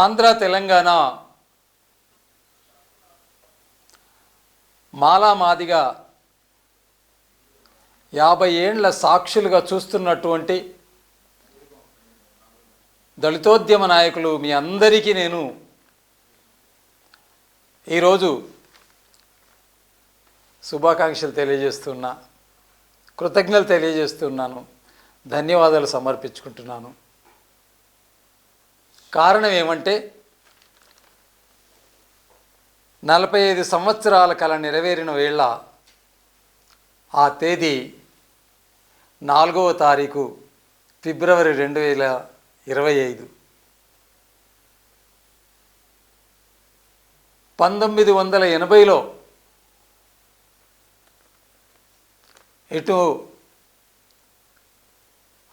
ఆంధ్ర తెలంగాణ మాలామాదిగా యాభై ఏండ్ల సాక్షులుగా చూస్తున్నటువంటి దళితోద్యమ నాయకులు మీ అందరికీ నేను ఈరోజు శుభాకాంక్షలు తెలియజేస్తున్నా కృతజ్ఞతలు తెలియజేస్తున్నాను ధన్యవాదాలు సమర్పించుకుంటున్నాను. కారణం ఏమంటే నలభై ఐదు సంవత్సరాల కల నెరవేరిన వేళ ఆ తేదీ నాలుగవ తారీఖు ఫిబ్రవరి రెండు వేల ఇరవై ఐదు. పంతొమ్మిది వందల ఎనభైలో ఇటు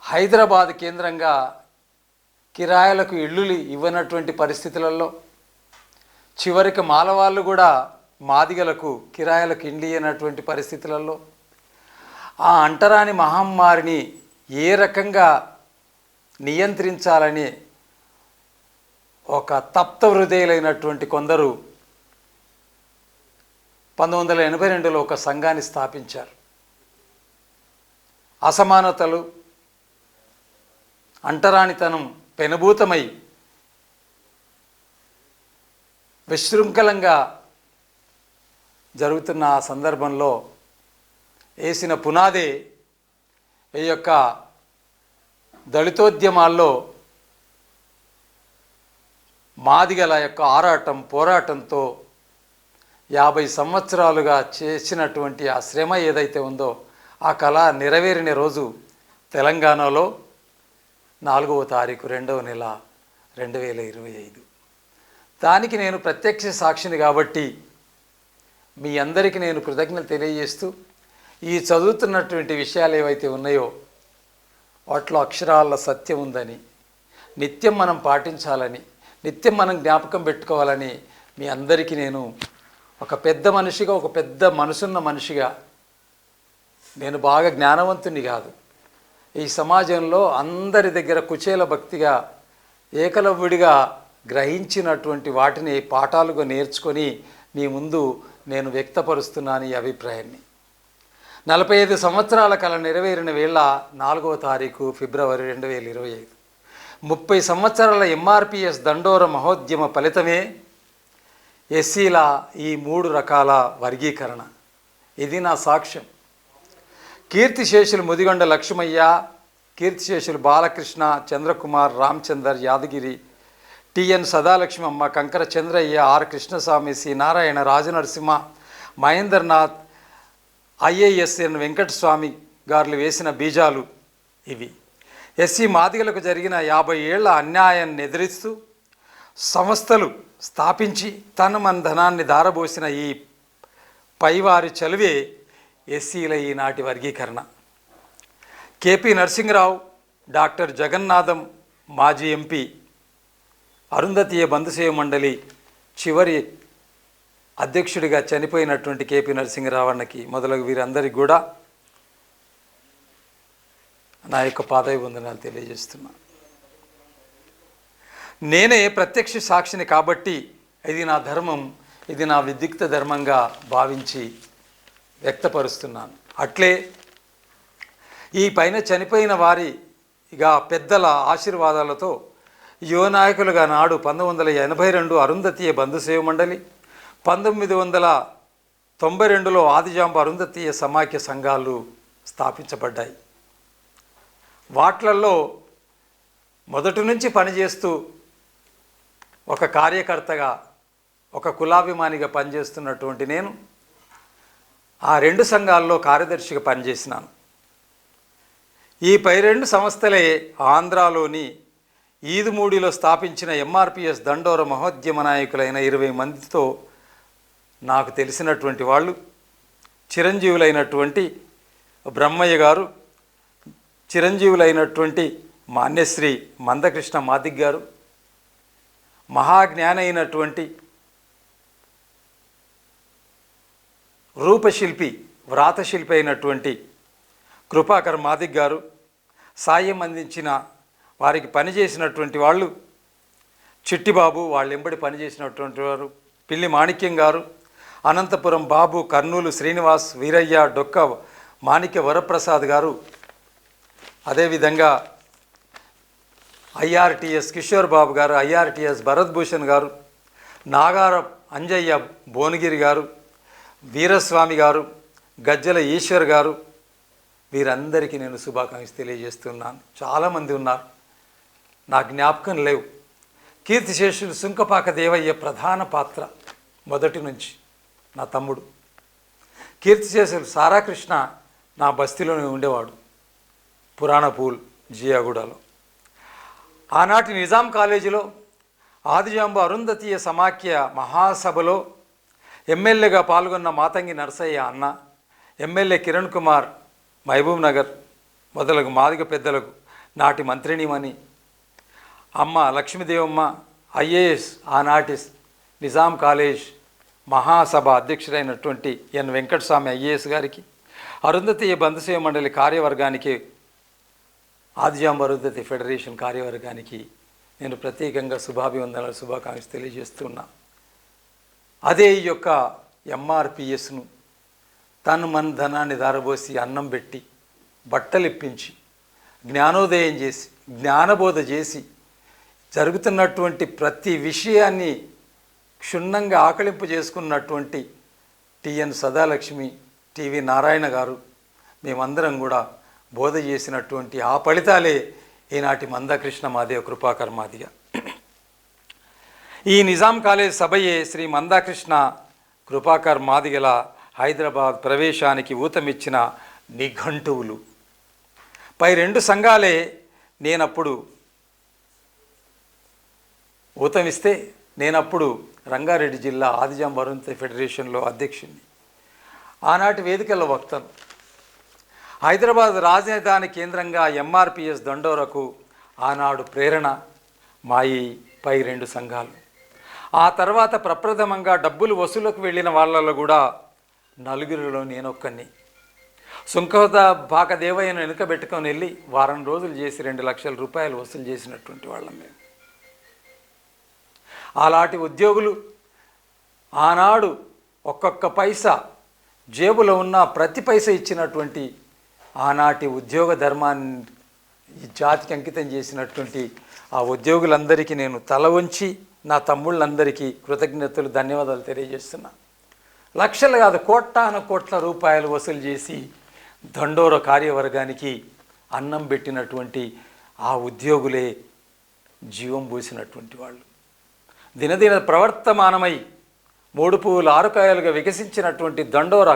హైదరాబాద్ కేంద్రంగా కిరాయలకు ఇళ్ళు ఇవ్వనటువంటి పరిస్థితులలో చివరికి మాలవాళ్ళు కూడా మాదిగలకు కిరాయలకు ఇండ్లు ఇవ్వనటువంటి పరిస్థితులలో ఆ అంటరాని మహమ్మారిని ఏ రకంగా నియంత్రించాలని ఒక తప్త హృదయులైనటువంటి కొందరు పంతొమ్మిది వందల ఎనభై రెండులో ఒక సంఘాన్ని స్థాపించారు. అసమానతలు అంటరానితనం పెనుభూతమై విశృంఖలంగా జరుగుతున్న ఆ సందర్భంలో వేసిన పునాదే ఈ యొక్క దళితోద్యమాల్లో మాదిగల యొక్క ఆరాటం పోరాటంతో యాభై సంవత్సరాలుగా చేసినటువంటి ఆ శ్రమ ఏదైతే ఉందో ఆ కళ నెరవేరిన రోజు తెలంగాణలో నాలుగవ తారీఖు రెండవ నెల రెండు వేల ఇరవై ఐదు. దానికి నేను ప్రత్యక్ష సాక్షిని కాబట్టి మీ అందరికీ నేను కృతజ్ఞతలు తెలియజేస్తూ ఈ చదువుతున్నటువంటి విషయాలు ఏవైతే ఉన్నాయో వాటిలో అక్షరాల సత్యం ఉందని నిత్యం మనం పాటించాలని నిత్యం మనం జ్ఞాపకం పెట్టుకోవాలని మీ అందరికీ నేను ఒక పెద్ద మనిషిగా ఒక పెద్ద మనసున్న మనిషిగా నేను బాగా జ్ఞానవంతుని కాదు. ఈ సమాజంలో అందరి దగ్గర కుచేల భక్తిగా ఏకలవ్యుడిగా గ్రహించినటువంటి వాటిని పాఠాలుగా నేర్చుకొని మీ ముందు నేను వ్యక్తపరుస్తున్నాను ఈ అభిప్రాయాన్ని. నలభై ఐదు సంవత్సరాల కల నెరవేరిన వేళ నాలుగవ తారీఖు ఫిబ్రవరి రెండు వేల ఇరవై ఐదు. ముప్పై సంవత్సరాల ఎంఆర్పిఎస్ దండోర మహోద్యమ ఫలితమే ఎస్సీల ఈ మూడు రకాల వర్గీకరణ. ఇది నా సాక్ష్యం. కీర్తిశేషులు ముదిగొండ లక్ష్మయ్య కీర్తిశేషులు Balakrishna Chandrakumar Ramchander Yadagiri TN Sadalakshmamma Kankara Chandraiah R Krishnaswamy C Narayana Rajanarasimha Mahendranath IAS N Venkataswamy గారులు వేసిన బీజాలు ఇవి. ఎస్సీ మాదిగలకు జరిగిన యాభై ఏళ్ళ అన్యాయాన్ని ఎదిరిస్తూ సంస్థలు స్థాపించి తన మన ధనాన్ని దారబోసిన ఈ పైవారి చలివే ఎస్సీల ఈనాటి వర్గీకరణ. కేపీ నరసింహరావు డాక్టర్ జగన్నాథం మాజీ ఎంపీ అరుంధతీయ బంధుసేవ మండలి చివరి అధ్యక్షుడిగా చనిపోయినటువంటి కేపీ నరసింహరావు అన్నకి మొదలగు వీరందరికీ కూడా నా యొక్క పాదవిబంధనాలు తెలియజేస్తున్నా. నేనే ప్రత్యక్ష సాక్షిని కాబట్టి ఇది నా ధర్మం ఇది నా విదిక్త ధర్మంగా భావించి వ్యక్తపరుస్తున్నాను. అట్లే ఈ పైన చనిపోయిన వారిగా పెద్దల ఆశీర్వాదాలతో యువ నాయకులుగా నాడు పంతొమ్మిది వందల ఎనభై రెండు అరుంధతీయ బంధుసేవ మండలి పంతొమ్మిది వందల తొంభై రెండులో ఆదిజాంబ అరుంధతీయ సమాఖ్య సంఘాలు స్థాపించబడ్డాయి. వాట్లల్లో మొదటి నుంచి పనిచేస్తూ ఒక కార్యకర్తగా ఒక కులాభిమానిగా పనిచేస్తున్నటువంటి నేను ఆ రెండు సంఘాల్లో కార్యదర్శిగా పనిచేసినాను. ఈ పై రెండు సంస్థలే ఆంధ్రాలోని ఈదుమూడిలో స్థాపించిన ఎంఆర్పిఎస్ దండోర మహోద్యమ నాయకులైన ఇరవై మందితో నాకు తెలిసినటువంటి వాళ్ళు చిరంజీవులైనటువంటి బ్రహ్మయ్య గారు చిరంజీవులైనటువంటి మాన్యశ్రీ మందకృష్ణ మాదిగ్ గారు మహాజ్ఞానైనటువంటి రూపశిల్పి వ్రాతశిల్పి అయినటువంటి కృపాకర్ మాదిక్ గారు సాయం అందించిన వారికి పనిచేసినటువంటి వాళ్ళు చిట్టిబాబు వాళ్ళెంబడి పనిచేసినటువంటి వారు పిల్లి మాణిక్యం గారు అనంతపురం బాబు కర్నూలు శ్రీనివాస్ వీరయ్య డొక్క మాణిక్య వరప్రసాద్ గారు అదేవిధంగా ఐఆర్టీఎస్ కిషోర్ బాబు గారు ఐఆర్టీఎస్ భరత్ భూషణ్ గారు నాగార అంజయ్య భువనగిరి గారు వీరస్వామి గారు గజ్జల ఈశ్వర్ గారు వీరందరికీ నేను శుభాకాంక్షలు తెలియజేస్తున్నాను. చాలామంది ఉన్నారు. నా జ్ఞాపకం లేవు. కీర్తిశేషులు సుంకపాక దేవయ్య ప్రధాన పాత్ర మొదటి నుంచి నా తమ్ముడు. కీర్తిశేషులు సారాకృష్ణ నా బస్తీలోనే ఉండేవాడు పురాణపూల్ జియాగూడలో. ఆనాటి నిజాం కాలేజీలో ఆదిజాంబు అరుంధతీయ సమాఖ్య మహాసభలో ఎమ్మెల్యేగా పాల్గొన్న మాతంగి నరసయ్య అన్న ఎమ్మెల్యే కిరణ్ కుమార్ మహబూబ్ నగర్ మొదలగు మాదిగ పెద్దలకు నాటి మంత్రినిమని అమ్మ లక్ష్మీదేవమ్మ ఐఏఎస్ ఆనాటి నిజాం కాలేజ్ మహాసభ అధ్యక్షుడైనటువంటి ఎన్ వెంకటస్వామి ఐఏఎస్ గారికి అరుంధతి బంధుసేవ మండలి కార్యవర్గానికి ఆదిజాంబ అరుంధతి ఫెడరేషన్ కార్యవర్గానికి నేను ప్రత్యేకంగా శుభాభివందనలు శుభాకాంక్షలు తెలియజేస్తున్నా అదే ఈ యొక్క ఎంఆర్పిఎస్ను తను మన ధనాన్ని దారబోసి అన్నం పెట్టి బట్టలిప్పించి జ్ఞానోదయం చేసి జ్ఞానబోధ చేసి జరుగుతున్నటువంటి ప్రతి విషయాన్ని క్షుణ్ణంగా ఆకలింపు చేసుకున్నటువంటి టిఎన్ సదాలక్ష్మి టివి నారాయణ గారు మేమందరం కూడా బోధ చేసినటువంటి ఆ ఫలితాలే ఈనాటి మందకృష్ణ మాదేవ కృపాకర్మాదిగా ఈ నిజాం కాలేజ్ సభయే శ్రీ మందాకృష్ణ కృపాకర్ మాదిగల హైదరాబాద్ ప్రవేశానికి ఊతమిచ్చిన నిఘంటువులు. పై రెండు సంఘాలే నేనప్పుడు ఊతమిస్తే నేనప్పుడు రంగారెడ్డి జిల్లా ఆదిజాం వరుణ్ ఫెడరేషన్లో అధ్యక్షుడిని ఆనాటి వేదికల్లో వక్తను. హైదరాబాద్ రాజధాని కేంద్రంగా ఎంఆర్పిఎస్ దండోరకు ఆనాడు ప్రేరణ మాయి పై రెండు సంఘాలు. ఆ తర్వాత ప్రప్రథమంగా డబ్బులు వసూలకు వెళ్ళిన వాళ్ళలో కూడా నలుగురిలో నేనొక్కని సుంకత పాకదేవయ్యను వెనుకబెట్టుకొని వెళ్ళి వారం రోజులు చేసి రెండు లక్షల రూపాయలు వసూలు చేసినటువంటి వాళ్ళం మేము. అలాంటి ఉద్యోగులు ఆనాడు ఒక్కొక్క పైసా జేబులో ఉన్న ప్రతి పైస ఇచ్చినటువంటి ఆనాటి ఉద్యోగ ధర్మాన్ని జాతికి అంకితం చేసినటువంటి ఆ ఉద్యోగులందరికీ నేను తల వంచి నా తమ్ముళ్ళందరికీ కృతజ్ఞతలు ధన్యవాదాలు తెలియజేస్తున్నా. లక్షలు కాదు కోటాన కోట్ల రూపాయలు వసూలు చేసి దండోర కార్యవర్గానికి అన్నం పెట్టినటువంటి ఆ ఉద్యోగులే జీవం పోసినటువంటి వాళ్ళు. దినదిన ప్రవర్తమానమై మూడు పువ్వులు ఆరుకాయలుగా వికసించినటువంటి దండోర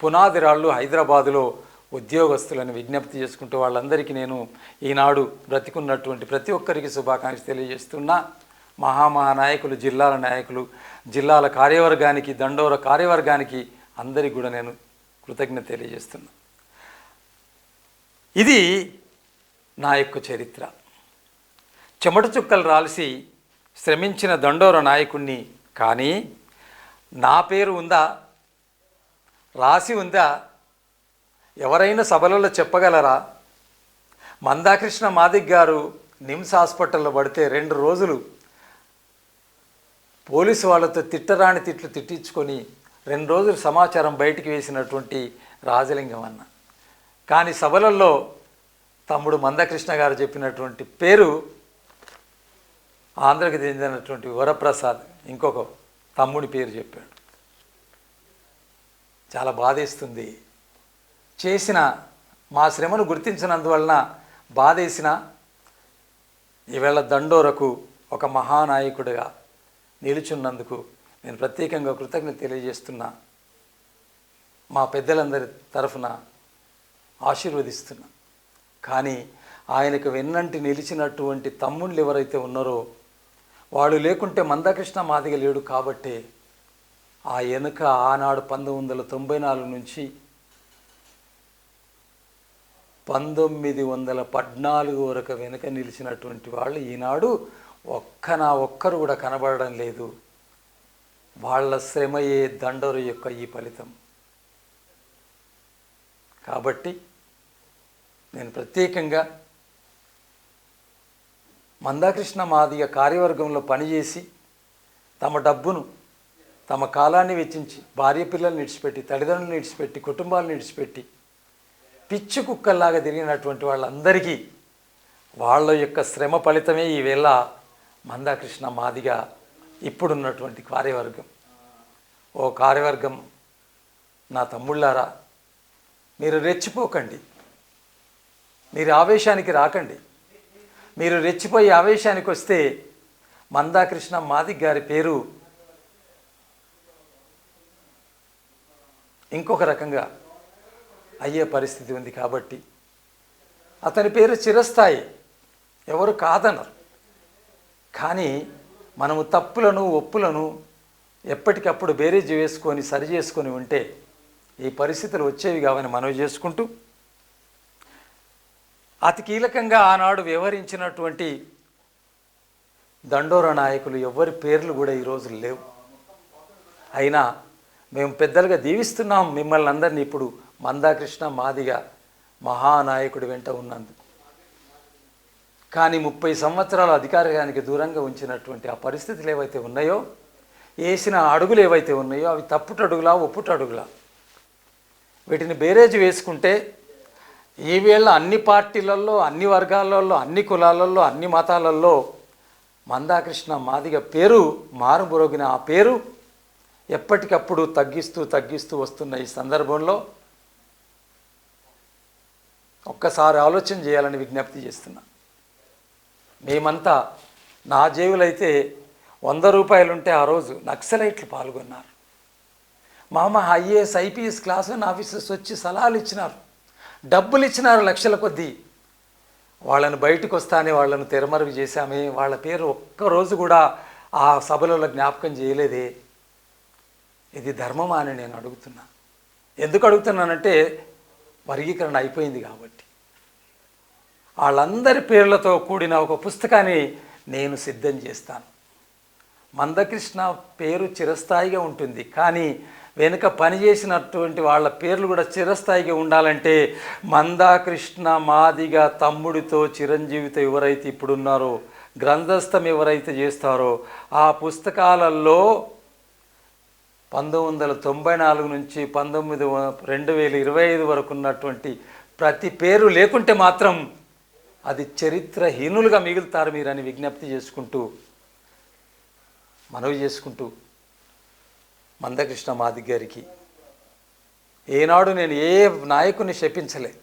పునాదిరాళ్ళు హైదరాబాదులో ఉద్యోగస్తులను విజ్ఞప్తి చేసుకుంటూ వాళ్ళందరికీ నేను ఈనాడు బ్రతికున్నటువంటి ప్రతి ఒక్కరికి శుభాకాంక్ష తెలియజేస్తున్నా. మహామహానాయకులు జిల్లాల నాయకులు జిల్లాల కార్యవర్గానికి దండోర కార్యవర్గానికి అందరికి కూడా నేను కృతజ్ఞత తెలియజేస్తున్నా. ఇది నా యొక్క చరిత్ర. చెమట చుక్కలు రాల్సి శ్రమించిన దండోర నాయకుణ్ణి కానీ నా పేరు ఉందా రాసి ఉందా ఎవరైనా సభలలో చెప్పగలరా? మందాకృష్ణ మాదిక్ గారు నిమ్స్ హాస్పిటల్లో పడితే రెండు రోజులు పోలీసు వాళ్ళతో తిట్టరాని తిట్లు తిట్టించుకొని రెండు రోజులు సమాచారం బయటికి వేసినటువంటి రాజలింగం అన్న. కానీ సభలలో తమ్ముడు మందకృష్ణ గారు చెప్పినటువంటి పేరు ఆంధ్రకి చెందినటువంటి వరప్రసాద్ ఇంకొక తమ్ముడి పేరు చెప్పాడు. చాలా బాధేస్తుంది. చేసిన మా శ్రమను గుర్తించినందువలన బాధేసిన ఈవేళ దండోరకు ఒక మహానాయకుడిగా నిలుచున్నందుకు నేను ప్రత్యేకంగా కృతజ్ఞత తెలియజేస్తున్నా. మా పెద్దలందరి తరఫున ఆశీర్వదిస్తున్నా. కానీ ఆయనకు వెన్నంటి నిలిచినటువంటి తమ్ముళ్ళు ఎవరైతే ఉన్నారో వాడు లేకుంటే మందకృష్ణ మాదిగ లేడు కాబట్టే ఆ వెనుక ఆనాడు పంతొమ్మిది వందల తొంభై నాలుగు నుంచి పంతొమ్మిది వందల పద్నాలుగు వరకు వెనుక నిలిచినటువంటి వాళ్ళు ఈనాడు ఒక్క నా ఒక్కరు కూడా కనబడడం లేదు. వాళ్ళ శ్రమయే దండరు యొక్క ఈ ఫలితం. కాబట్టి నేను ప్రత్యేకంగా మందాకృష్ణ మాదిగ కార్యవర్గంలో పనిచేసి తమ డబ్బును తమ కాలాన్ని వెచ్చించి భార్య పిల్లల్ని విడిచిపెట్టి తల్లిదండ్రులను విడిచిపెట్టి కుటుంబాలను విడిచిపెట్టి పిచ్చి కుక్కల్లాగా తిరిగినటువంటి వాళ్ళందరికీ వాళ్ళ యొక్క శ్రమ ఫలితమే ఈవేళ మందాకృష్ణ మాదిగా ఇప్పుడున్నటువంటి కార్యవర్గం. ఓ కార్యవర్గం నా తమ్ముళ్ళారా మీరు రెచ్చిపోకండి. మీరు ఆవేశానికి రాకండి. మీరు రెచ్చిపోయి ఆవేశానికి వస్తే మందాకృష్ణ మాదిగ్ గారి పేరు ఇంకొక రకంగా అయ్యే పరిస్థితి ఉంది కాబట్టి. అతని పేరు చిరస్థాయి. ఎవరు కాదనరు. కానీ మనము తప్పులను ఒప్పులను ఎప్పటికప్పుడు బేరేజ్ వేసుకొని సరి చేసుకొని ఉంటే ఈ పరిస్థితులు వచ్చేవి కావని మనవి చేసుకుంటూ అతి కీలకంగా ఆనాడు వ్యవహరించినటువంటి దండోర నాయకులు ఎవరి పేర్లు కూడా ఈరోజు లేవు. అయినా మేము పెద్దలుగా దీవిస్తున్నాం. మిమ్మల్ని అందరినీ ఇప్పుడు మందాకృష్ణ మాదిగా మహానాయకుడి వెంట ఉన్నందుకు. కానీ ముప్పై సంవత్సరాలు అధికారానికి దూరంగా ఉంచినటువంటి ఆ పరిస్థితులు ఏవైతే ఉన్నాయో వేసిన అడుగులు ఏవైతే ఉన్నాయో అవి తప్పుటడుగులా ఒప్పుటడుగులా. వీటిని బేరేజ్ వేసుకుంటే ఈవేళ అన్ని పార్టీలలో అన్ని వర్గాలలో అన్ని కులాలలో అన్ని మతాలలో మందాకృష్ణ మాదిగ పేరు మారుమొరోగిన ఆ పేరు ఎప్పటికప్పుడు తగ్గిస్తూ తగ్గిస్తూ వస్తున్న ఈ సందర్భంలో ఒక్కసారి ఆలోచన చేయాలని విజ్ఞప్తి చేస్తున్నా. మేమంతా నా జేబులైతే వంద రూపాయలుంటే ఆ రోజు నక్సలైట్లు పాల్గొన్నారు. మామ IAS IPS class one officers వచ్చి సలహాలు ఇచ్చినారు డబ్బులు ఇచ్చినారు లక్షల కొద్దీ. వాళ్ళని బయటకు వస్తానే వాళ్ళను తెరమరుగు చేశామే. వాళ్ళ పేరు ఒక్కరోజు కూడా ఆ సభలలో జ్ఞాపకం చేయలేదే. ఇది ధర్మమా అని నేను అడుగుతున్నా. ఎందుకు అడుగుతున్నానంటే వర్గీకరణ అయిపోయింది కాబట్టి. వాళ్ళందరి పేర్లతో కూడిన ఒక పుస్తకాన్ని నేను సిద్ధం చేస్తాను. మందకృష్ణ పేరు చిరస్థాయిగా ఉంటుంది. కానీ వెనుక పనిచేసినటువంటి వాళ్ళ పేర్లు కూడా చిరస్థాయిగా ఉండాలంటే మందాకృష్ణ మాదిగ తమ్ముడితో చిరంజీవితో ఎవరైతే ఇప్పుడున్నారో గ్రంథస్థం ఎవరైతే చేస్తారో ఆ పుస్తకాలలో పంతొమ్మిది వందల తొంభై నాలుగు నుంచి పంతొమ్మిది వ- రెండు వేల ఇరవై ఐదు వరకు ఉన్నటువంటి ప్రతి పేరు లేకుంటే మాత్రం అది చరిత్రహీనులుగా మిగులుతారు మీరని విజ్ఞప్తి చేసుకుంటూ మనవి చేసుకుంటూ మందకృష్ణ మాది గారికి ఏనాడు నేను ఏ నాయకుని శపించలే.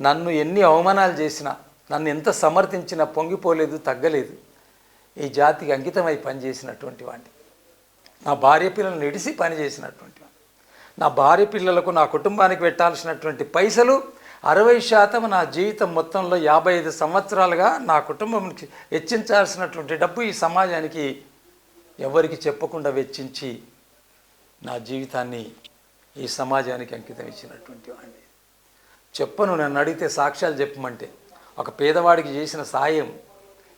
నన్ను ఎన్ని అవమానాలు చేసినా నన్ను ఎంత సమర్థించినా పొంగిపోలేదు తగ్గలేదు. ఈ జాతికి అంకితమై పనిచేసినటువంటి వాడిని నా భార్య పిల్లలను ఇడిసి పనిచేసినటువంటి వాడిని నా భార్య పిల్లలకు నా కుటుంబానికి పెట్టాల్సినటువంటి పైసలు అరవై శాతం నా జీవితం మొత్తంలో యాభై ఐదు సంవత్సరాలుగా నా కుటుంబంకి వెచ్చించాల్సినటువంటి డబ్బు ఈ సమాజానికి ఎవరికి చెప్పకుండా వెచ్చించి నా జీవితాన్ని ఈ సమాజానికి అంకితం ఇచ్చినటువంటి వాడిని. చెప్పను నన్ను అడిగితే సాక్ష్యాలు చెప్పమంటే. ఒక పేదవాడికి చేసిన సాయం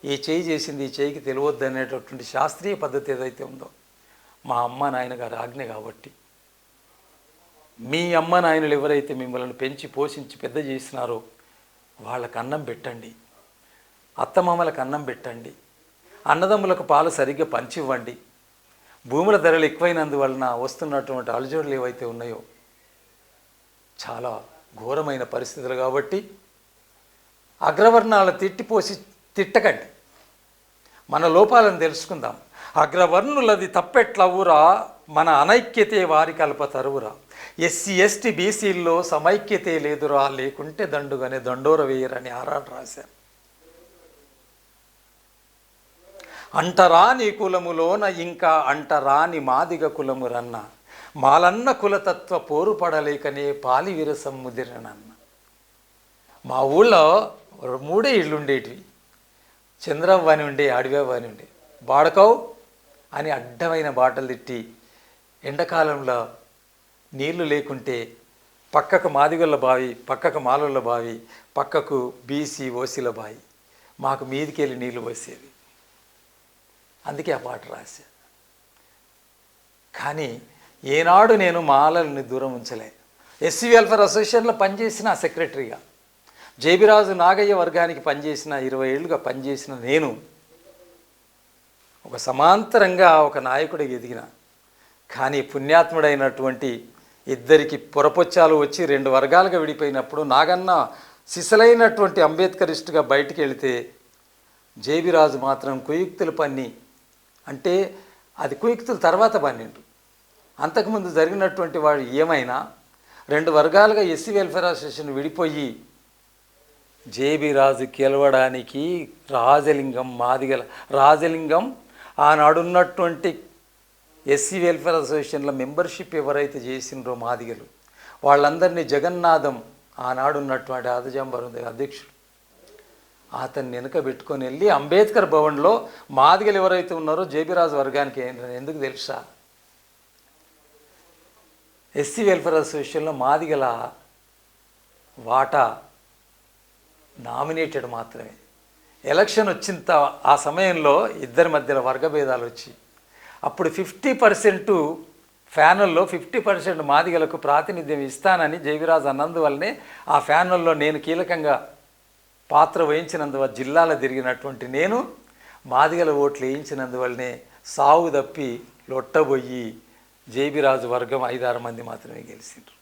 ఈ చేయి చేసింది ఈ చేయికి తెలియవద్దు అనేటటువంటి శాస్త్రీయ పద్ధతి ఏదైతే ఉందో మా అమ్మ నాయన గారి ఆజ్ఞ కాబట్టి మీ అమ్మ నాయనలు ఎవరైతే మిమ్మల్ని పెంచి పోషించి పెద్ద చేసినారో వాళ్ళకు అన్నం పెట్టండి. అత్తమామలకు అన్నం పెట్టండి. అన్నదమ్ములకు పాలు సరిగ్గా పంచివ్వండి. భూముల ధరలు ఎక్కువైనందువలన వస్తున్నటువంటి అలజడులు ఏవైతే ఉన్నాయో చాలా ఘోరమైన పరిస్థితులు కాబట్టి అగ్రవర్ణాల తిట్టిపోసి తిట్టకండి. మన లోపాలను తెలుసుకుందాం. అగ్రవర్ణులది తప్పెట్లవురా మన అనైక్యతే వారి కల్ప తరువురా ఎస్సీ ఎస్టీ బీసీల్లో సమైక్యతే లేదురా లేకుంటే దండుగానే దండోర వేయరని ఆరాట రాశారు. అంటరాని కులములోన ఇంకా అంటరాని మాదిగ కులము రన్న మాలన్న కులతత్వ పోరుపడలేకనే పాలివిరసం ముదిరనన్న. మా ఊళ్ళో మూడే ఇళ్ళు ఉండేటివి చంద్రవ్వ అని ఉండే అడివేవ్వ అని ఉండే. బాడకవు అని అడ్డమైన బాటలు తిట్టి ఎండాకాలంలో నీళ్ళు లేకుంటే పక్కకు మాదిగొల్ల బావి పక్కకు మాలోళ్ళ బావి పక్కకు బీసీ ఓసీల బావి. మాకు మీదికెళ్ళి నీళ్ళు పోసేది. అందుకే ఆ పాట రాశా. కానీ ఏనాడు నేను మాలల్ని దూరం ఉంచలే. ఎస్సీ వెల్ఫేర్ అసోసియేషన్లో పనిచేసిన సెక్రటరీగా జేబిరాజు నాగయ్య వర్గానికి పనిచేసిన ఇరవై ఏళ్ళుగా పనిచేసిన నేను ఒక సమాంతరంగా ఒక నాయకుడిగా ఎదిగిన కానీ పుణ్యాత్ముడైనటువంటి ఇద్దరికి పొరపొచ్చాలు వచ్చి రెండు వర్గాలుగా విడిపోయినప్పుడు నాగన్న సిసలైనటువంటి అంబేద్కరిస్టుగా బయటికి వెళితే జేబిరాజు మాత్రం కుయుక్తులు పన్ని. అంటే అది కుయుక్తుల తర్వాత పన్నిండు అంతకుముందు జరిగినటువంటి వాడు ఏమైనా రెండు వర్గాలుగా ఎస్సీ వెల్ఫేర్ అసోసియేషన్ విడిపోయి జేబి రాజు గెలవడానికి రాజలింగం మాదిగల రాజలింగం ఆనాడున్నటువంటి ఎస్సీ వెల్ఫేర్ అసోసియేషన్ల మెంబర్షిప్ ఎవరైతే చేసిండ్రో మాదిగలు వాళ్ళందరినీ జగన్నాథం ఆనాడున్నటువంటి ఆదజంబరు అధ్యక్షుడు అతన్ని వెనుక పెట్టుకొని వెళ్ళి అంబేద్కర్ భవన్లో మాదిగలు ఎవరైతే ఉన్నారో జేబీరాజు వర్గానికి ఎందుకు తెలుసా? ఎస్సీ వెల్ఫేర్ అసోసియేషన్లో మాదిగల వాటా నామినేటెడ్ మాత్రమే. ఎలక్షన్ వచ్చిన ఆ సమయంలో ఇద్దరి మధ్యలో వర్గభేదాలు వచ్చి అప్పుడు ఫిఫ్టీ పర్సెంట్ ఫ్యానుల్లో ఫిఫ్టీ పర్సెంట్ మాదిగలకు ప్రాతినిధ్యం ఇస్తానని జైవిరాజ్ అన్నందువల్లనే ఆ ఫ్యానుల్లో నేను కీలకంగా పాత్ర వహించినందువల్ల జిల్లాలో తిరిగినటువంటి నేను మాదిగల ఓట్లు వేయించినందువల్లనే సాగు తప్పి లొట్టబోయి జేబిరాజు వర్గం ఐదారు మంది మాత్రమే గెలిచిండ్రు.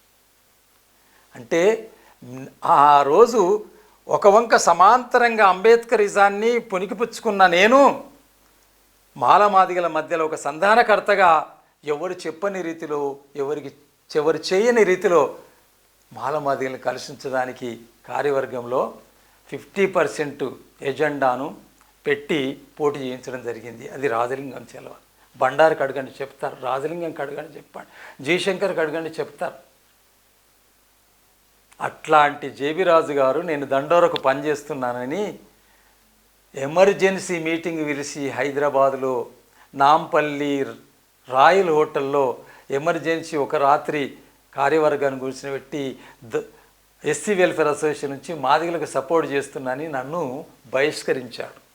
అంటే ఆ రోజు ఒక వంక సమాంతరంగా అంబేద్కరిజాన్ని పునికిపుచ్చుకున్న నేను మాలమాదిగల మధ్యలో ఒక సంధానకర్తగా ఎవరు చెప్పని రీతిలో ఎవరికి ఎవరు చేయని రీతిలో మాలమాదిగలను కలిసించడానికి కార్యవర్గంలో ఫిఫ్టీ పర్సెంట్ ఎజెండాను పెట్టి పోటీ చేయించడం జరిగింది. అది రాజలింగం చెలవ. బండారికి అడగండి చెప్తారు. రాజలింగం కడగండి చెప్పండి. జయశంకర్ అడగండి చెప్తారు. అట్లాంటి జేబిరాజు గారు నేను దండోరకు పనిచేస్తున్నానని ఎమర్జెన్సీ మీటింగ్ పిలిచి హైదరాబాద్లో నాంపల్లి రాయల్ హోటల్లో ఎమర్జెన్సీ ఒక రాత్రి కార్యవర్గాన్ని కూర్చోబెట్టి ద ఎస్సీ వెల్ఫేర్ అసోసియేషన్ నుంచి మాదిగలకు సపోర్ట్ చేస్తున్నానని నన్ను బహిష్కరించాడు.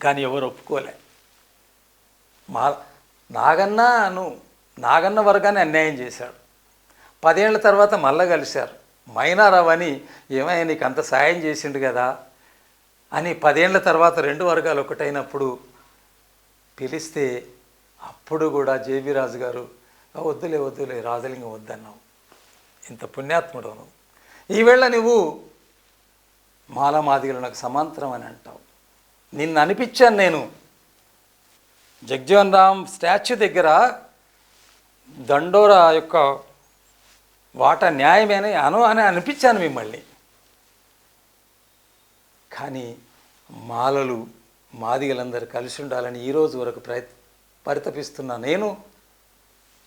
కానీ ఎవరు ఒప్పుకోలే. మా నాగన్నను నాగన్న వర్గాన్ని అన్యాయం చేశాడు. పదేళ్ళ తర్వాత మళ్ళా కలిశారు. మైనారావు అని ఏమైనా నీకు అంత సాయం చేసిండు కదా? అని పదేళ్ళ తర్వాత రెండు వర్గాలు ఒకటైనప్పుడు పిలిస్తే అప్పుడు కూడా జేబీ రాజు గారు వద్దులే వద్దులే రాజలింగం వద్దన్నావు. ఇంత పుణ్యాత్ముడు నువ్వు. ఈవేళ నువ్వు మాలమాదిగలు నాకు సమాంతరం అని అంటావు. నిన్ను అనిపించాను నేను. జగ్జీవన్ రామ్ స్టాచ్యూ దగ్గర దండోరా యొక్క వాటా న్యాయమేనే? అను అని అనిపించాను మిమ్మల్ని. కానీ మాలలు మాదిగలందరూ కలిసి ఉండాలని ఈరోజు వరకు ప్రయత్ పరితపిస్తున్న. నేను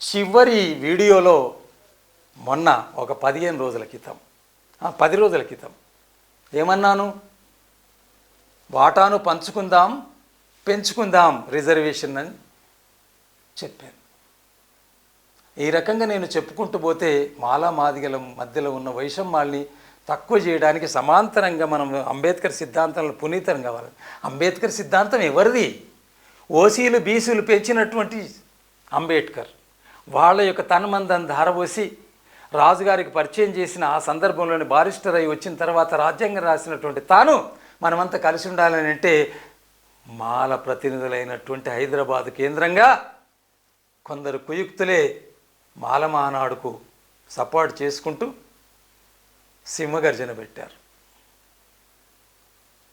చివరి వీడియోలో మొన్న ఒక పదిహేను రోజుల క్రితం పది రోజుల క్రితం ఏమన్నాను? వాటాను పంచుకుందాం పెంచుకుందాం రిజర్వేషన్ అని చెప్పాను. ఈ రకంగా నేను చెప్పుకుంటూ పోతే మాలా మాదిగల మధ్యలో ఉన్న వైషమ్యాల్ని తక్కువ చేయడానికి సమాంతరంగా మనం అంబేద్కర్ సిద్ధాంతంలో పునీతం కావాలి. అంబేద్కర్ సిద్ధాంతం ఎవరిది? ఓసీలు బీసీలు పెంచినటువంటి అంబేద్కర్. వాళ్ళ యొక్క తనమందని ధారపోసి రాజుగారికి పరిచయం చేసిన ఆ సందర్భంలోని బారిస్టర్ అయి వచ్చిన తర్వాత రాజ్యాంగం రాసినటువంటి తాను మనమంతా కలిసి ఉండాలని అంటే మాల ప్రతినిధులైనటువంటి హైదరాబాద్ కేంద్రంగా కొందరు కుయుక్తులే మాలమానాడుకు సపోర్ట్ చేసుకుంటూ సింహగర్జన పెట్టారు.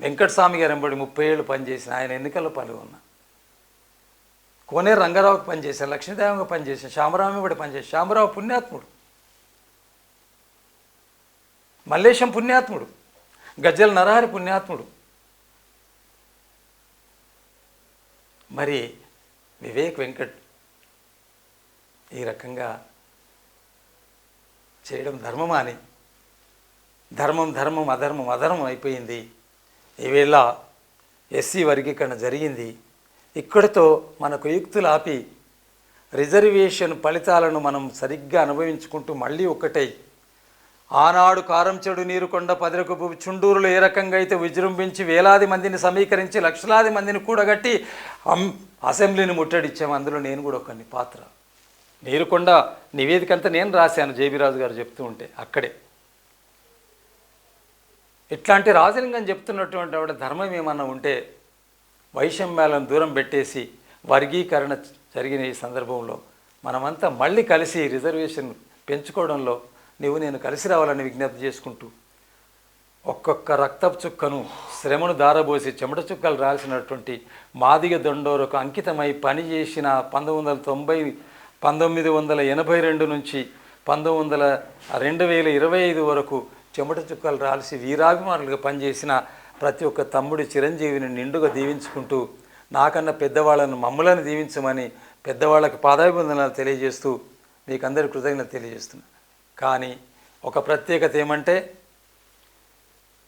వెంకటస్వామి గారు ఎంబడి ముప్పై ఏళ్ళు పనిచేసిన ఆయన ఎన్నికల్లో పాల్గొన్న. కోనే రంగారావుకి పనిచేశాను లక్ష్మీదేవంగా పనిచేశాను శామరావు కూడా పనిచేశాను శామరావు పుణ్యాత్ముడు. మల్లేశం పుణ్యాత్ముడు. గజ్జల నరహరి పుణ్యాత్ముడు. మరి వివేక్ వెంకట్ ఈ రకంగా చేయడం ధర్మమా అని ధర్మం ధర్మం అధర్మం అధర్మం అయిపోయింది. ఈవేళ ఎస్సీ వర్గీకరణ జరిగింది. ఇక్కడితో మనకు యుక్తులు ఆపి రిజర్వేషన్ ఫలితాలను మనం సరిగ్గా అనుభవించుకుంటూ మళ్ళీ ఒక్కటై. ఆనాడు కారం చెడు నీరు పదిరకు చుండూరులో ఏ రకంగా అయితే విజృంభించి వేలాది మందిని సమీకరించి లక్షలాది మందిని కూడగట్టి అం- అసెంబ్లీని ముట్టడిచ్చాము అందులో నేను కూడా ఒకని పాత్ర. నీరుకొండ నివేదిక అంతా నేను రాశాను జేబీరాజు గారు చెప్తూ ఉంటే అక్కడే. ఇట్లాంటి రాజలింగం చెప్తున్నటువంటి ఆవిడ ధర్మం ఏమన్నా ఉంటే వైషమ్యాలను దూరం పెట్టేసి వర్గీకరణ జరిగిన ఈ సందర్భంలో మనమంతా మళ్ళీ కలిసి రిజర్వేషన్ పెంచుకోవడంలో నువ్వు నేను కలిసి రావాలని విజ్ఞప్తి చేసుకుంటూ ఒక్కొక్క రక్తపు చుక్కను శ్రమను దారబోసి చెమట చుక్కలు రాల్సినటువంటి మాదిగ దొండోరకు అంకితమై పనిచేసిన పంతొమ్మిది వందల తొంభై పంతొమ్మిది వందల ఎనభై రెండు నుంచి పంతొమ్మిది వందల రెండు వేల ఇరవై ఐదు వరకు చెమట చుక్కలు రాల్సి వీరాభిమానులుగా పనిచేసిన ప్రతి ఒక్క తమ్ముడి చిరంజీవిని నిండుగా దీవించుకుంటూ నాకన్నా పెద్దవాళ్ళను మమ్మలను దీవించమని పెద్దవాళ్ళకి పాదాభిబంధనాలు తెలియజేస్తూ మీకు అందరి కృతజ్ఞత తెలియజేస్తున్నా. కానీ ఒక ప్రత్యేకత ఏమంటే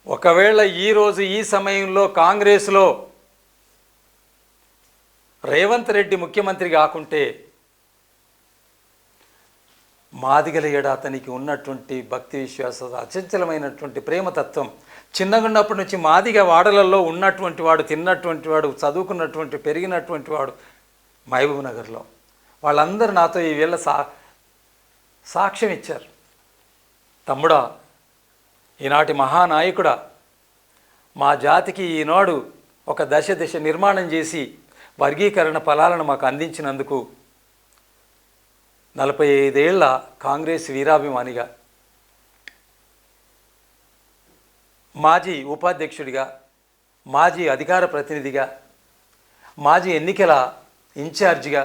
ఒకవేళ ఈరోజు ఈ సమయంలో కాంగ్రెస్లో రేవంత్ రెడ్డి ముఖ్యమంత్రి కాకుంటే మాదిగల ఏడ అతనికి ఉన్నటువంటి భక్తి విశ్వాస అచంచలమైనటువంటి ప్రేమతత్వం. చిన్నగున్నప్పటి నుంచి మాదిగ వాడలలో ఉన్నటువంటి వాడు తిన్నటువంటి వాడు చదువుకున్నటువంటి పెరిగినటువంటి వాడు మహబూబ్ నగర్లో. వాళ్ళందరూ నాతో ఈ వేళ సా సాక్ష్యం ఇచ్చారు. తమ్ముడా ఈనాటి మహానాయకుడా మా జాతికి ఈనాడు ఒక దశ దిశ నిర్మాణం చేసి వర్గీకరణ ఫలాలను మాకు అందించినందుకు నలభై ఐదేళ్ళ కాంగ్రెస్ వీరాభిమానిగా మాజీ ఉపాధ్యక్షుడిగా మాజీ అధికార ప్రతినిధిగా మాజీ ఎన్నికల ఇన్ఛార్జిగా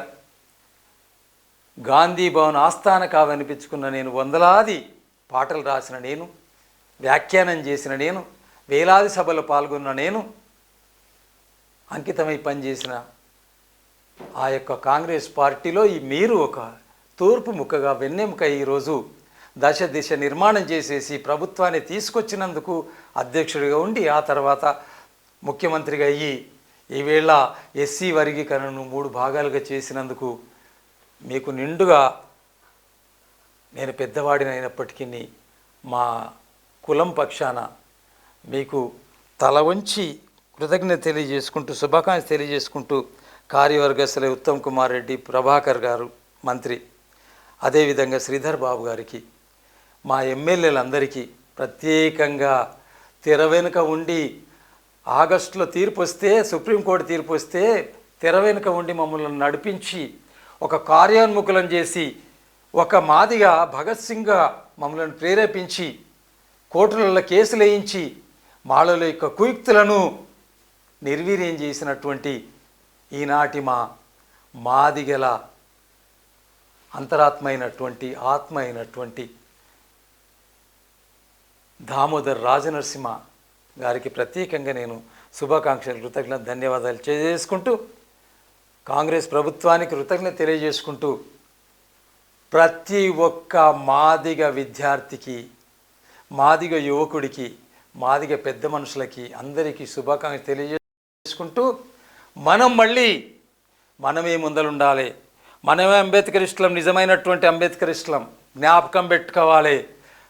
గాంధీ భవన్ ఆస్థాన కావనిపించుకున్న నేను వందలాది పాటలు రాసిన నేను వ్యాఖ్యానం చేసిన నేను వేలాది సభలో పాల్గొన్న నేను అంకితమై పనిచేసిన ఆ యొక్క కాంగ్రెస్ పార్టీలో ఈ మీరు ఒక తూర్పు ముక్కగా వెన్నెముక ఈరోజు దశ దిశ నిర్మాణం చేసేసి ప్రభుత్వాన్ని తీసుకొచ్చినందుకు అధ్యక్షుడిగా ఉండి ఆ తర్వాత ముఖ్యమంత్రిగా అయ్యి ఈవేళ ఎస్సీ వర్గీకరణను మూడు భాగాలుగా చేసినందుకు మీకు నిండుగా నేను పెద్దవాడినైనప్పటికీ మా కులం పక్షాన మీకు తల వంచి కృతజ్ఞత తెలియజేసుకుంటూ శుభాకాంక్ష తెలియజేసుకుంటూ కార్యవర్గ కార్యవర్గస్థుల ఉత్తమ్ కుమార్ రెడ్డి ప్రభాకర్ గారు మంత్రి అదేవిధంగా శ్రీధర్ బాబు గారికి మా ఎమ్మెల్యేలందరికీ ప్రత్యేకంగా తెర వెనుక ఉండి ఆగస్టులో తీర్పు వస్తే సుప్రీంకోర్టు తీర్పు వస్తే తెర వెనుక ఉండి మమ్మల్ని నడిపించి ఒక కార్యోన్ముఖులను చేసి ఒక మాదిగా భగత్ సింగ్గా మమ్మల్ని ప్రేరేపించి కోర్టులలో కేసులు వేయించి మాళల యొక్క కుయుక్తులను నిర్వీర్యం చేసినటువంటి ఈనాటి మా మాదిగల అంతరాత్మ అయినటువంటి ఆత్మ అయినటువంటి దామోదర్ రాజనరసింహ గారికి ప్రత్యేకంగా నేను శుభాకాంక్షలు కృతజ్ఞత ధన్యవాదాలు చేసుకుంటూ కాంగ్రెస్ ప్రభుత్వానికి కృతజ్ఞత తెలియజేసుకుంటూ ప్రతి ఒక్క మాదిగ విద్యార్థికి మాదిగ యువకుడికి మాదిగ పెద్ద మనుషులకి అందరికీ శుభాకాంక్షలు తెలియజేసుకుంటూ మనం మళ్ళీ మనమే ముందలుండాలి. మనమే అంబేద్కర్ ఇష్టం నిజమైనటువంటి అంబేద్కర్ ఇష్టం జ్ఞాపకం పెట్టుకోవాలి.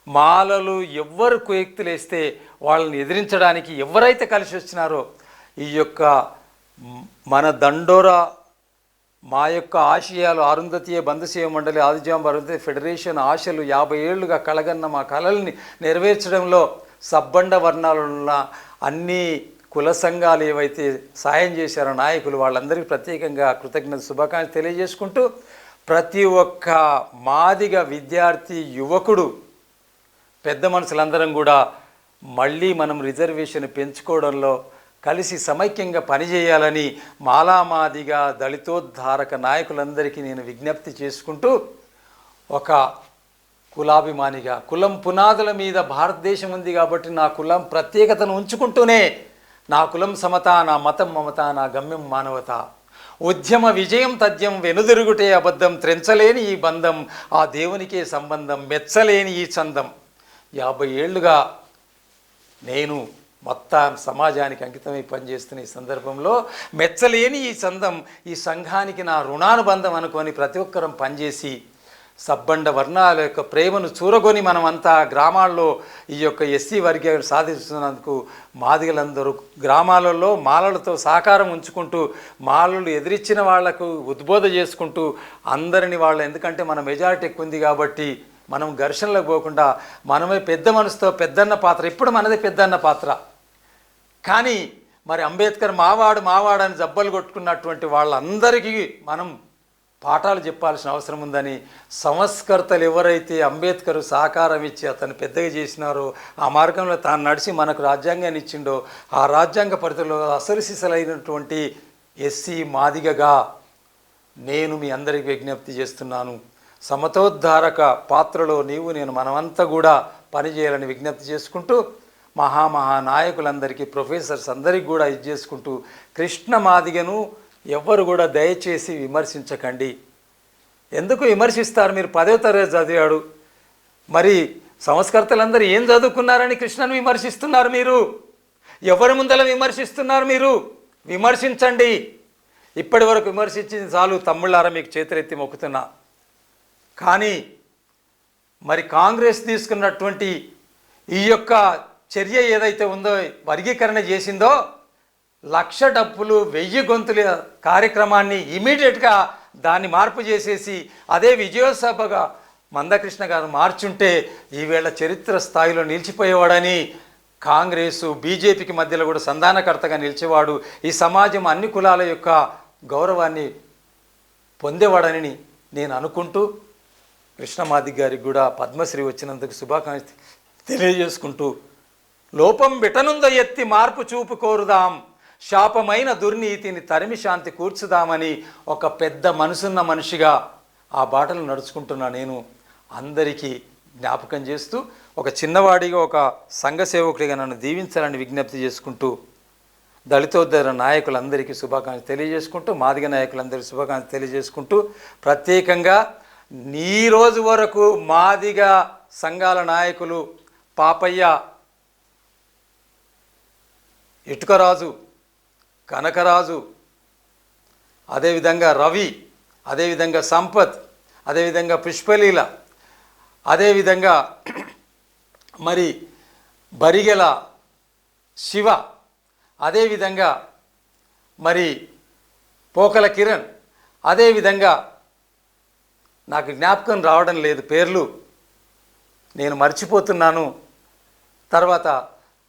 మాలలు ఎవ్వరు కుయక్తులేస్తే వాళ్ళని ఎదిరించడానికి ఎవరైతే కలిసి వచ్చినారో ఈ యొక్క మన దండోరా మా యొక్క ఆశయాలు అరుంధతీయ బంధసేవ మండలి ఆదిజాంబ అరుంధతి ఫెడరేషన్ ఆశలు యాభై ఏళ్ళుగా కలగన్న మా కళల్ని నెరవేర్చడంలో సబ్బండ వర్ణాలున్న అన్ని కుల సంఘాలు ఏవైతే సాయం చేశారో నాయకులు వాళ్ళందరికీ ప్రత్యేకంగా కృతజ్ఞత శుభాకాంక్షలు తెలియజేసుకుంటూ ప్రతి ఒక్క మాదిగ విద్యార్థి యువకుడు పెద్ద మనుషులందరం కూడా మళ్ళీ మనం రిజర్వేషన్ పెంచుకోవడంలో కలిసి సమైక్యంగా పనిచేయాలని మాలామాదిగా దళితోద్ధారక నాయకులందరికీ నేను విజ్ఞప్తి చేసుకుంటూ ఒక కులాభిమానిగా కులం పునాదుల మీద భారతదేశం ఉంది కాబట్టి నా కులం ప్రత్యేకతను ఉంచుకుంటూనే నా కులం సమత నా మతం మమత నా గమ్యం మానవత. ఉద్యమ విజయం తథ్యం వెనుదిరుగుటే అబద్ధం త్రెంచలేని ఈ బంధం ఆ దేవునికే సంబంధం మెచ్చలేని ఈ చందం. యాభై ఏళ్ళుగా నేను మొత్తం సమాజానికి అంకితమై పనిచేస్తున్న ఈ సందర్భంలో మెచ్చలేని ఈ చందం ఈ సంఘానికి నా రుణానుబంధం అనుకొని ప్రతి ఒక్కరం పనిచేసి సబ్బండ వర్ణాల యొక్క ప్రేమను చూరగొని మనమంతా గ్రామాల్లో ఈ యొక్క ఎస్సీ వర్గీకరణ సాధిస్తున్నందుకు మాదిగలందరూ గ్రామాలలో మాలలతో సహకారం ఉంచుకుంటూ మాలలు ఎదిరించిన వాళ్ళకు ఉద్బోధ చేసుకుంటూ అందరిని వాళ్ళు ఎందుకంటే మన మెజారిటీ ఎక్కువ ఉంది కాబట్టి మనం ఘర్షణలకు పోకుండా మనమే పెద్ద మనసుతో పెద్దన్న పాత్ర ఇప్పుడు మనదే పెద్దన్న పాత్ర. కానీ మరి అంబేద్కర్ మావాడు మావాడు అని జబ్బలు కొట్టుకున్నటువంటి వాళ్ళందరికీ మనం పాఠాలు చెప్పాల్సిన అవసరం ఉందని సంస్కర్తలు ఎవరైతే అంబేద్కర్ సహకారం ఇచ్చి అతను పెద్దగా చేసినారో ఆ మార్గంలో తాను నడిచి మనకు రాజ్యాంగాన్ని ఇచ్చిండో ఆ రాజ్యాంగ పరిధిలో అసలు సిసలైనటువంటి ఎస్సీ మాదిగగా నేను మీ అందరికి విజ్ఞప్తి చేస్తున్నాను. సమతోద్ధారక పాత్రలో నీవు నేను మనమంతా కూడా పనిచేయాలని విజ్ఞప్తి చేసుకుంటూ మహామహా నాయకులందరికీ ప్రొఫెసర్స్ అందరికీ కూడా ఇది చేసుకుంటూ కృష్ణ మాదిగను ఎవ్వరు కూడా దయచేసి విమర్శించకండి. ఎందుకు విమర్శిస్తారు? మీరు పదవ తరగతి చదివాడు. మరి సంస్కర్తలందరూ ఏం చదువుకున్నారని కృష్ణను విమర్శిస్తున్నారు మీరు? ఎవరి ముందల విమర్శిస్తున్నారు మీరు? విమర్శించండి. ఇప్పటి వరకు విమర్శించింది చాలు తమ్ముళ్ళారా మీకు చేతులెత్తి మొక్కుతున్నా. కానీ మరి కాంగ్రెస్ తీసుకున్నటువంటి ఈ యొక్క చర్య ఏదైతే ఉందో వర్గీకరణ చేసిందో లక్ష డబ్బులు వెయ్యి గొంతుల కార్యక్రమాన్ని ఇమీడియట్గా దాన్ని మార్పు చేసేసి అదే విజయోత్సవగా మందకృష్ణ గారు మార్చుంటే ఈవేళ చరిత్ర స్థాయిలో నిలిచిపోయేవాడని కాంగ్రెసు బీజేపీకి మధ్యలో కూడా సంధానకర్తగా నిలిచేవాడు ఈ సమాజం అన్ని కులాల యొక్క గౌరవాన్ని పొందేవాడని నేను అనుకుంటూ కృష్ణమాది గారికి కూడా పద్మశ్రీ వచ్చినందుకు శుభాకాంక్ష తెలియజేసుకుంటూ లోపం బిటనుంద ఎత్తి మార్పు చూపు కోరుదాం. శాపమైన దుర్నీతిని తరిమి శాంతి కూర్చుదామని ఒక పెద్ద మనసున్న మనిషిగా ఆ బాటలు నడుచుకుంటున్నా నేను అందరికీ జ్ఞాపకం చేస్తూ ఒక చిన్నవాడిగా ఒక సంఘ సేవకుడిగా నన్ను దీవించాలని విజ్ఞప్తి చేసుకుంటూ దళితోద్ధర నాయకులందరికీ శుభాకాంక్షలు తెలియజేసుకుంటూ మాదిగ నాయకులందరికీ శుభాకాంక్షలు తెలియజేసుకుంటూ ప్రత్యేకంగా నీ రోజు వరకు మాదిగ సంఘాల నాయకులు పాపయ్య ఇటుకరాజు కనకరాజు అదేవిధంగా రవి అదేవిధంగా సంపత్ అదేవిధంగా పుష్పలీల అదేవిధంగా మరి బరిగెల శివ అదేవిధంగా మరి పోకల కిరణ్ అదేవిధంగా నాకు జ్ఞాపకం రావడం లేదు పేర్లు. నేను మర్చిపోతున్నాను. తర్వాత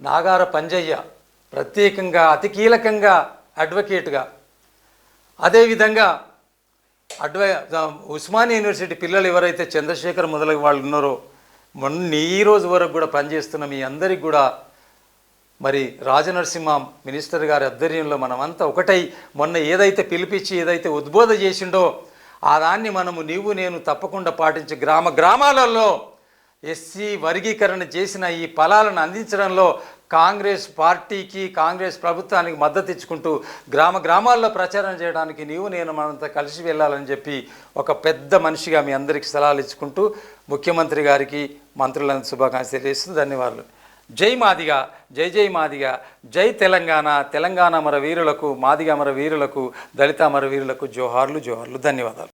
నాగార పంజయ్య ప్రత్యేకంగా అతి కీలకంగా అడ్వకేట్గా అదేవిధంగా అడ్వ ఉస్మానియా యూనివర్సిటీ పిల్లలు ఎవరైతే చంద్రశేఖర్ మొదలగు వాళ్ళు ఉన్నారో మొన్న ఈ రోజు వరకు కూడా పనిచేస్తున్న మీ అందరికి కూడా మరి రాజనరసింహ మినిస్టర్ గారి ఆధ్వర్యంలో మనమంతా ఒకటై మొన్న ఏదైతే పిలిపించి ఏదైతే ఉద్బోధ చేసిండో ఆ దాన్ని మనము నీవు నేను తప్పకుండా పాటించి గ్రామ గ్రామాలలో ఎస్సీ వర్గీకరణ చేసిన ఈ ఫలాలను అందించడంలో కాంగ్రెస్ పార్టీకి కాంగ్రెస్ ప్రభుత్వానికి మద్దతు ఇచ్చుకుంటూ గ్రామ గ్రామాల్లో ప్రచారం చేయడానికి నీవు నేను మనంతా కలిసి వెళ్ళాలని చెప్పి ఒక పెద్ద మనిషిగా మీ అందరికి సలహాలు ఇచ్చుకుంటూ ముఖ్యమంత్రి గారికి మంత్రులను శుభాకాంక్షలు తెలియజేస్తూ ధన్యవాదాలు. జై మాదిగా జై జై మాదిగా జై తెలంగాణ తెలంగాణ మర వీరులకు మాదిగ మర వీరులకు దళిత మర వీరులకు జోహార్లు జోహార్లు ధన్యవాదాలు.